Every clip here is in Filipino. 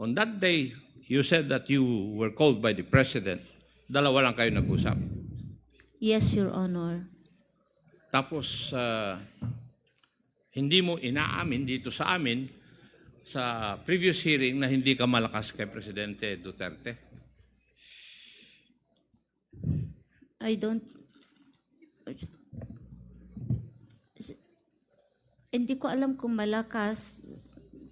On that day, you said that you were called by the President. Dalawa lang kayo nag-usap. Yes, Your Honor. Tapos, ah, hindi mo inaamin dito sa amin sa previous hearing na hindi ka malakas kay Presidente Duterte. I don't... Hindi ko alam kung malakas.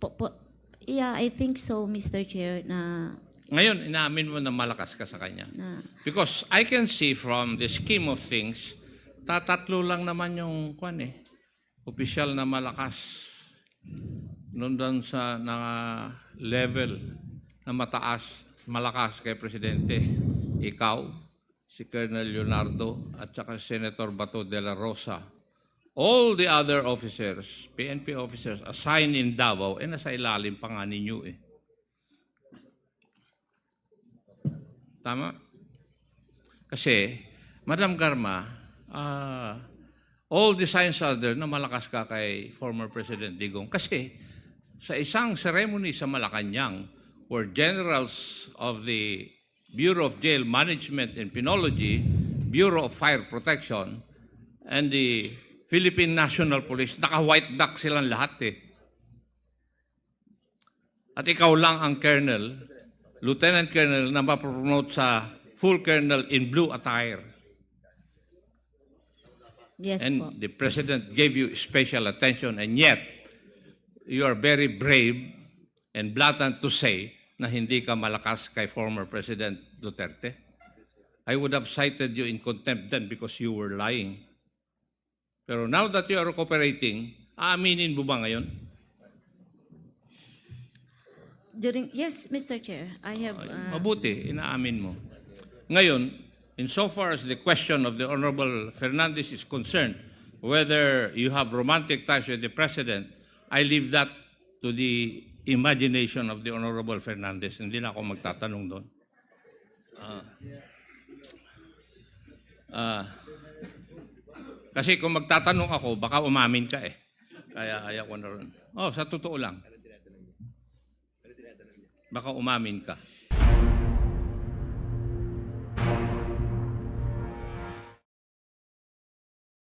Po, po, yeah, I think so, Mr. Chair, na... Ngayon, inaamin mo na malakas ka sa kanya. na Because I can see from the scheme of things, tatatlo lang naman yung kwan eh. Opisyal na malakas. Noon doon sa na level na mataas, malakas kay Presidente. Ikaw, si Colonel Leonardo, at saka Senator Bato de la Rosa. All the other officers, PNP officers, assigned in Davao, eh nasa ilalim pa nga ninyo eh. Tama? Kasi, Madam Garma, ah, all the signs are there na malakas ka kay former President Digong. Kasi, sa isang ceremony sa Malacanang, where generals of the Bureau of Jail Management and Penology, Bureau of Fire Protection, and the Philippine National Police, naka-white duck silang lahat eh. At ikaw lang ang colonel, lieutenant colonel na mapromote sa full colonel in blue attire. yes and po. the president gave you special attention and yet you are very brave and blatant to say na hindi ka malakas kay former President Duterte. I would have cited you in contempt then because you were lying. Pero now that you are cooperating, aaminin mo ba ngayon? During, yes, Mr. Chair, I have... Uh, Mabuti, inaamin mo. Ngayon, insofar as the question of the Honorable Fernandez is concerned, whether you have romantic ties with the President, I leave that to the imagination of the Honorable Fernandez. Hindi na ako magtatanong doon. Ah. Ah. Kasi kung magtatanong ako, baka umamin ka eh. Kaya ayaw ko na rin. Oh, sa totoo lang. Baka umamin ka.